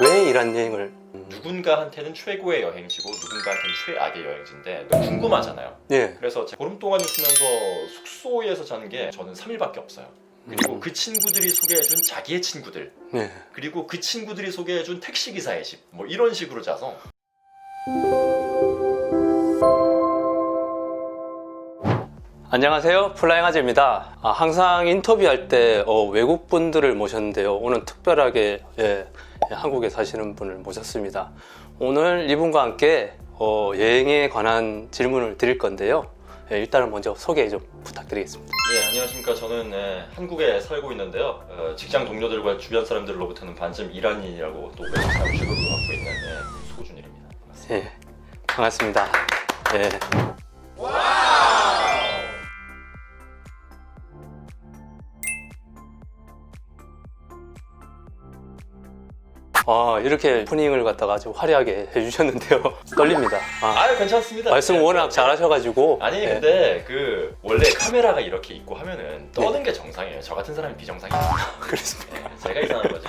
왜 이란 여행을 음, 누군가한테는 최고의 여행지고 누군가한테는 최악의 여행지인데 너무 궁금하잖아요. 예. 그래서 제가 보름 동안 있으면서 숙소에서 자는 게 저는 3일밖에 없어요. 그리고 음. 그 친구들이 소개해준 자기의 친구들 네. 그리고 그 친구들이 소개해준 택시기사의 집 뭐 이런 식으로 자서 안녕하세요. 플라잉 아재입니다. 아, 항상 인터뷰할 때 어, 외국 분들을 모셨는데요. 오늘 특별하게 예, 예, 한국에 사시는 분을 모셨습니다. 오늘 이분과 함께 어, 여행에 관한 질문을 드릴 건데요. 예, 일단은 먼저 소개 좀 부탁드리겠습니다. 예 안녕하십니까 저는 네, 한국에 살고 있는데요 어, 직장 동료들과 주변 사람들로부터는 반쯤 이란인이라고 또 외국 사람 취급을 받고 있는 네, 소준일입니다 반갑습니다. 예, 반갑습니다. 예. 아, 이렇게 오프닝을 갖다가 아주 화려하게 해주셨는데요. 떨립니다. 아, 아유 괜찮습니다 말씀 네, 워낙 네. 잘하셔가지고. 아니 예. 근데 그 원래 카메라가 이렇게 있고 하면은 떠는 게 정상이에요 저 같은 사람이 비정상이에요 그렇습니다. 네, 제가 이상한 거지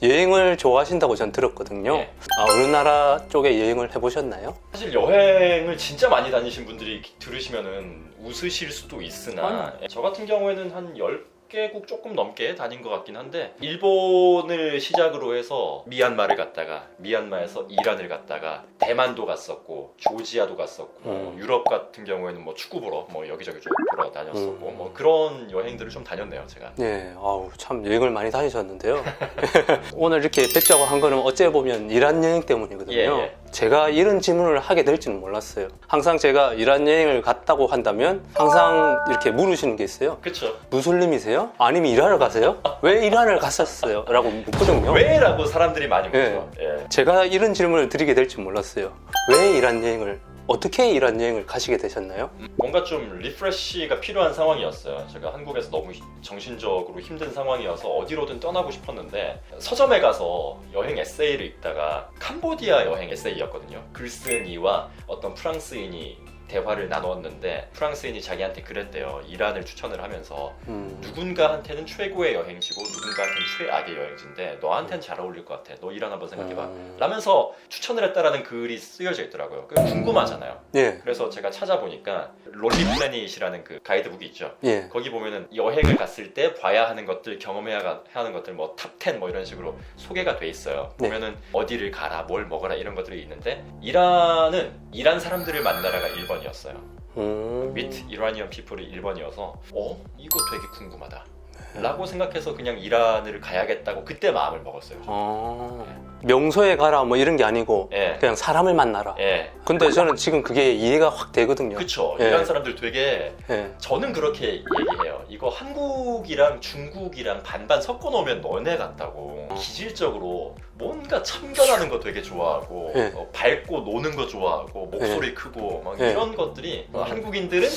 네. 여행을 좋아하신다고 전 들었거든요. 예. 아, 어느 나라 쪽에 여행을 해보셨나요? 사실 여행을 진짜 많이 다니신 분들이 들으시면은 웃으실 수도 있으나 저 같은 경우에는 한 10 개국 조금 넘게 다닌 것 같긴 한데 일본을 시작으로 해서 미얀마를 갔다가 미얀마에서 이란을 갔다가 대만도 갔었고 조지아도 갔었고 음. 유럽 같은 경우에는 뭐 축구 보러 뭐 여기저기 좀 돌아다녔었고 음. 뭐 그런 여행들을 좀 다녔네요 제가 네, 아우, 참 여행을 많이 다니셨는데요. 오늘 이렇게 뵙자고 한 거는 어째 보면 이란 여행 때문이거든요. 예, 예. 제가 이런 질문을 하게 될지는 몰랐어요. 항상 제가 이란 여행을 갔다고 한다면 항상 이렇게 물으시는 게 있어요. 그쵸 무슬림이세요? 아니면 이란을 가세요? 왜 이란을 갔었어요? 라고 묻거든요. 왜라고 사람들이 많이 예. 묻죠 예. 제가 이런 질문을 드리게 될지 몰랐어요. 왜 이란 여행을 어떻게 이란 여행을 가시게 되셨나요? 뭔가 좀 리프레쉬가 필요한 상황이었어요. 제가 한국에서 너무 히- 정신적으로 힘든 상황이어서 어디로든 떠나고 싶었는데 서점에 가서 여행 에세이를 읽다가 캄보디아 여행 에세이였거든요. 글쓴이와 어떤 프랑스인이 대화를 나누었는데 프랑스인이 자기한테 그랬대요. 이란을 추천을 하면서 음, 누군가한테는 최고의 여행지고 누군가한테는 최악의 여행지인데 너한테는 잘 어울릴 것 같아. 너 이란 한번 생각해봐. 음, 라면서 추천을 했다라는 글이 쓰여져 있더라고요. 그 궁금하잖아요. 예, 그래서 제가 찾아보니까 롤리 플래닛이라는 그 가이드북이 있죠. 예. 거기 보면은 여행을 갔을 때 봐야 하는 것들, 경험해야 가- 하는 것들, 뭐 탑10 뭐 이런 식으로 소개가 돼 있어요. 네. 보면은 어디를 가라, 뭘 먹어라 이런 것들이 있는데 이란은 이란 사람들을 만나라가 1번 이었어요. 음, Meet Iranian People이 1번이어서 어? 이거 되게 궁금하다. 네. 라고 생각해서 그냥 이란을 가야겠다고 그때 마음을 먹었어요. 어, 명소에 가라 뭐 이런 게 아니고 예. 그냥 사람을 만나라. 예. 근데 저는 지금 그게 이해가 확 되거든요. 그쵸. 예. 이란 사람들 되게 예. 저는 그렇게 얘기해요. 이거 한국이랑 중국이랑 반반 섞어 놓으면 너네 같다고. 기질적으로 뭔가 참견하는 거 되게 좋아하고 예. 어, 밝고 노는 거 좋아하고 목소리 크고 막 예. 이런 것들이 어, 한국인들은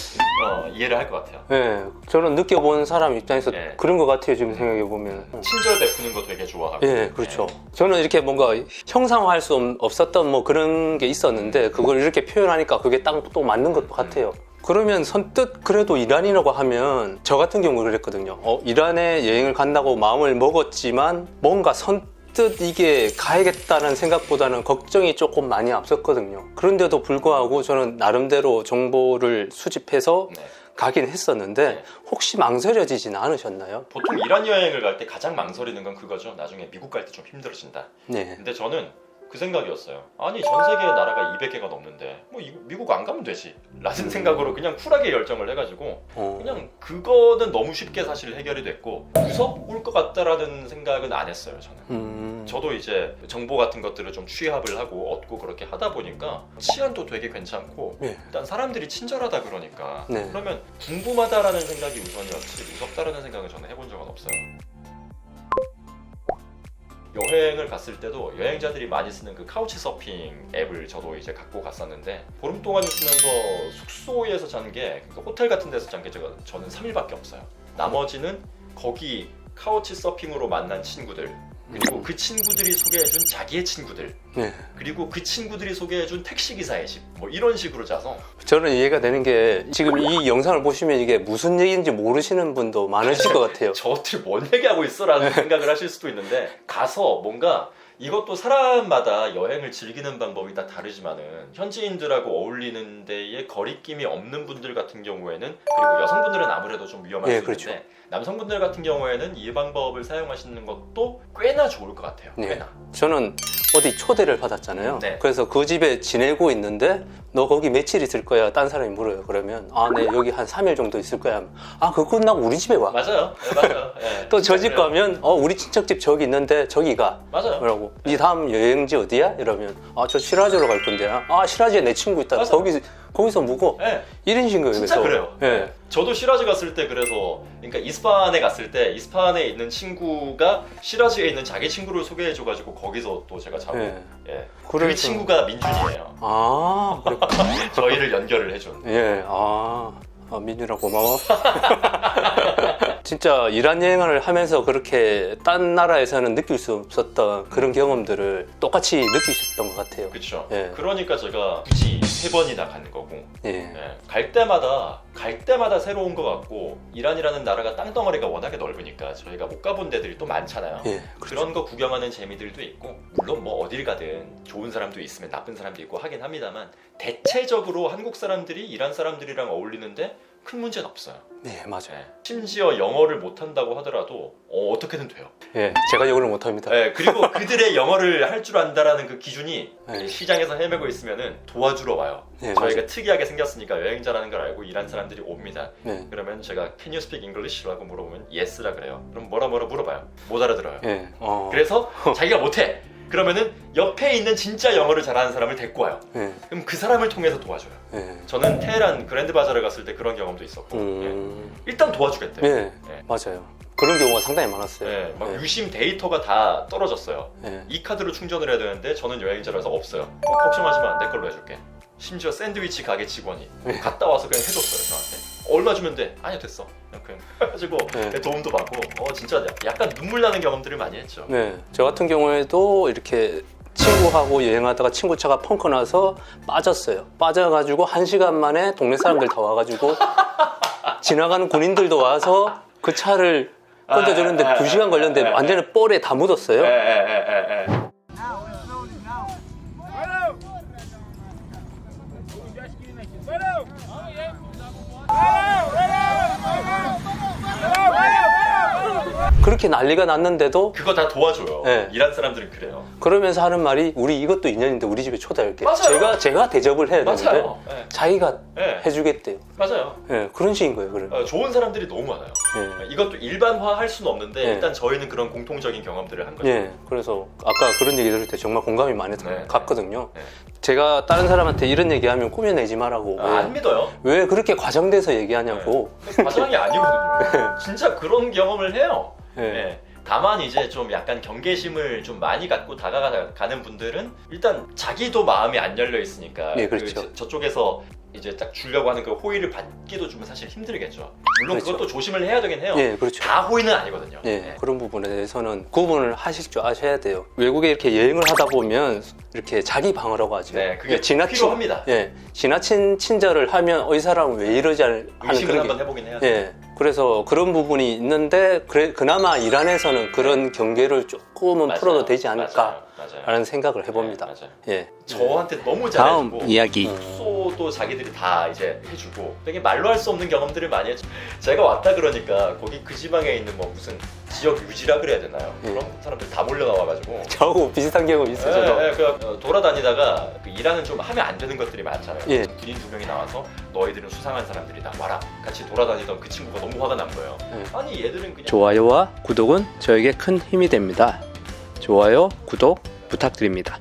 어, 이해를 할 것 같아요. 예, 저는 느껴본 사람 입장에서 예. 그런 것 같아요. 지금 생각해 보면. 친절 베푸는 거 되게 좋아하고. 예, 그렇죠. 저는 이렇게 뭔가 형상화할 수 없- 없었던 뭐 그런 게 있었는데 그걸 이렇게 표현하니까 그게 딱 또 맞는 것 같아요. 그러면 선뜻 그래도 이란이라고 하면 저 같은 경우 그랬거든요. 어, 이란에 여행을 간다고 마음을 먹었지만 뭔가 선뜻 이게 가야겠다는 생각보다는 걱정이 조금 많이 앞섰거든요. 그런데도 불구하고 저는 나름대로 정보를 수집해서 네. 가긴 했었는데 네. 혹시 망설여지진 않으셨나요? 보통 이란 여행을 갈 때 가장 망설이는 건 그거죠. 나중에 미국 갈 때 좀 힘들어진다. 네. 근데 저는 그 생각이었어요. 아니 전 세계 나라가 200개가 넘는데 뭐 이- 미국 안 가면 되지. 라는 생각으로 그냥 쿨하게 결정을 해가지고 어. 그냥 그거는 너무 쉽게 사실 해결이 됐고 무섭을 것 같다라는 생각은 안 했어요 저는. 음. 저도 이제 정보 같은 것들을 좀 취합을 하고 얻고 그렇게 하다 보니까 치안도 되게 괜찮고 예. 일단 사람들이 친절하다 그러니까 네. 그러면 궁금하다라는 생각이 우선이었지 무섭다라는 생각은 저는 해본 적은 없어요. 여행을 갔을 때도 여행자들이 많이 쓰는 그 카우치 서핑 앱을 저도 이제 갖고 갔었는데 보름 동안 있으면서 숙소에서 자는 게 그러니까 호텔 같은 데서 잔 게 제가 저는 3일밖에 없어요. 나머지는 거기 카우치 서핑으로 만난 친구들 그리고 그 친구들이 소개해준 자기의 친구들 네. 그리고 그 친구들이 소개해준 택시기사의 집 뭐 이런 식으로 자서 저는 이해가 되는 게 지금 이 영상을 보시면 이게 무슨 얘기인지 모르시는 분도 많으실 것 같아요. 저들 뭔 얘기하고 있어라는 생각을 하실 수도 있는데 가서 뭔가 이것도 사람마다 여행을 즐기는 방법이 다 다르지만은 현지인들하고 어울리는 데에 거리낌이 없는 분들 같은 경우에는 그리고 여성분들은 아무래도 좀 위험할 예, 수 그렇죠. 있는데 남성분들 같은 경우에는 이 방법을 사용하시는 것도 꽤나 좋을 것 같아요. 네. 꽤나. 저는 어디 초대를 받았잖아요. 네. 그래서 그 집에 지내고 있는데 너 거기 며칠 있을 거야? 딴 사람이 물어요. 그러면 아, 네 여기 한 3일 정도 있을 거야. 아, 그거 끝나고 우리 집에 와. 맞아요. 네, 맞아요. 예, 또저 집. 가면 어, 우리 친척집 저기 있는데 저기 가. 맞아요. 그러고 이 다음 여행지 어디야? 이러면 아, 저 시라즈로 갈 건데. 아, 시라즈에 내 친구 있다. 맞아. 거기 거기서 묵어. 예, 이런 식인 거예요. 진짜 그래서. 그래요. 예. 저도 시라즈 갔을 때 그래서 그러니까 이스파한에 갔을 때 이스파한에 있는 친구가 시라즈에 있는 자기 친구를 소개해줘가지고 거기서 또 제가 자고 예. 예. 그 그래서- 친구가 민준이에요. 아, 그래. 저희를 연결을 해준. 예, 아, 아 민준아 고마워. 진짜 이란 여행을 하면서 그렇게 딴 나라에서는 느낄 수 없었던 그런 경험들을 똑같이 느끼셨던 것 같아요. 그렇죠. 예. 그러니까 제가 굳이 세 번이나 간 거고 예, 예. 갈 때마다 갈 때마다 새로운 것 같고 이란이라는 나라가 땅덩어리가 워낙에 넓으니까 저희가 못 가본 데들이 또 많잖아요. 예, 그렇죠. 그런 거 구경하는 재미들도 있고 물론 뭐 어딜 가든 좋은 사람도 있으면 나쁜 사람도 있고 하긴 합니다만 대체적으로 한국 사람들이 이란 사람들이랑 어울리는데 큰 문제는 없어요. 예, 맞아요. 예. 심지어 영어를 못한다고 하더라도 어, 어떻게든 돼요. 예, 제가 욕을 못합니다. 예, 그리고 그들의 영어를 할 줄 안다라는 그 기준이 네. 시장에서 헤매고 있으면은 도와주러 와요. 네, 저희가. 특이하게 생겼으니까 여행자라는 걸 알고 이란 사람들이 옵니다. 네, 그러면 제가 Can you speak English라고 물어보면 Yes라 그래요. 그럼 뭐라 뭐라 물어봐요. 못 알아들어요. 예, 어, 그래서 자기가 못해. 그러면은 옆에 있는 진짜 영어를 잘하는 사람을 데리고 와요. 예, 그럼 그 사람을 통해서 도와줘요. 예, 저는 테헤란 그랜드 바자를 갔을 때 그런 경험도 있었고 음, 예. 일단 도와주겠대 요. 예, 예. 맞아요. 그런 경우가 상당히 많았어요. 예, 막 예, 유심 데이터가 다 떨어졌어요. 예, 이 카드로 충전을 해야 되는데 저는 여행자라서 없어요. 어, 걱정하지 마, 내 걸로 해줄게. 심지어 샌드위치 가게 직원이 네. 갔다 와서 그냥 해줬어요 저한테. 얼마 주면 돼? 아니요 됐어. 그냥 그냥 해가지고 네. 도움도 받고 어 진짜 약간 눈물 나는 경험들을 많이 했죠. 네, 저 같은 경우에도 이렇게 친구하고 여행하다가 친구 차가 펑크 나서 빠졌어요. 빠져가지고 한 시간 만에 동네 사람들 다 와가지고 지나가는 군인들도 와서 그 차를 건져주는데 아, 아, 두 시간 걸렸는데 아, 아, 완전히 뻘에 다 묻었어요. 에에에에 Now, 그렇게 난리가 났는데도 그거 다 도와줘요. 네. 이란 사람들은 그래요. 그러면서 하는 말이 우리 이것도 인연인데 우리 집에 초대할게. 맞아요. 제가 제가 대접을 해야 되는데 맞아요. 네. 자기가 네. 해주겠대요. 맞아요. 예, 그런 식인 거예요. 그럼. 어, 좋은 사람들이 너무 많아요. 예. 이것도 일반화할 수는 없는데 네. 일단 저희는 그런 공통적인 경험들을 한 거죠. 예, 그래서 아까 그런 얘기 들을 때 정말 공감이 많이 네. 갔거든요. 네. 제가 다른 사람한테 이런 얘기하면 꾸며내지 말라고. 아, 안 믿어요. 왜, 왜 그렇게 과장돼서 얘기하냐고. 과장이 아니거든요. 진짜 그런 경험을 해요. 예. 네. 다만 이제 좀 약간 경계심을 좀 많이 갖고 다가가는 분들은 일단 자기도 마음이 안 열려 있으니까 네, 그렇죠. 그 저, 쪽에서 이제 딱 주려고 하는 그 호의를 받기도 좀 사실 힘들겠죠. 물론 그렇죠. 그것도 조심을 해야 되긴 해요. 예, 그렇죠. 다 호의는 아니거든요. 예, 네. 그런 부분에 대해서는 구분을 하실 줄 아셔야 돼요. 외국에 이렇게 여행을 하다 보면 이렇게 자기 방어라고 하죠. 네, 그게 예, 지나친, 필요합니다. 예, 지나친 친절을 하면 어, 이 사람은 왜 이러지 하는 의심을 그런 한번 게, 해보긴 해야 돼. 예, 그래서 그런 부분이 있는데 그래, 그나마 이란에서는 그런 경계를 조금은 맞아요. 풀어도 되지 않을까라는 맞아요. 맞아요. 생각을 해봅니다. 네, 맞아요. 예. 저한테 너무 다음 잘해주고 이야기 숙 소도 자기들이 다 이제 해주고 되게 말로 할 수 없는 경험들을 많이 했죠. 제가 왔다 그러니까 거기 그 지방에 있는 뭐 무슨 지역 유지라 그래야 되나요? 예. 그런 사람들 다 몰려 나와가지고 저하고 비슷한 있어요. 저도. 예, 예, 그 어, 돌아다니다가 그 일하는 좀 하면 안 되는 것들이 많잖아요. 예. 군인 두 명이 나와서 너희들은 수상한 사람들이다 와라 같이 돌아다니던 그 친구가 너무 화가 난 거예요. 예. 아니 얘들은 그냥 좋아요와 구독은 저에게 큰 힘이 됩니다. 좋아요, 구독 부탁드립니다.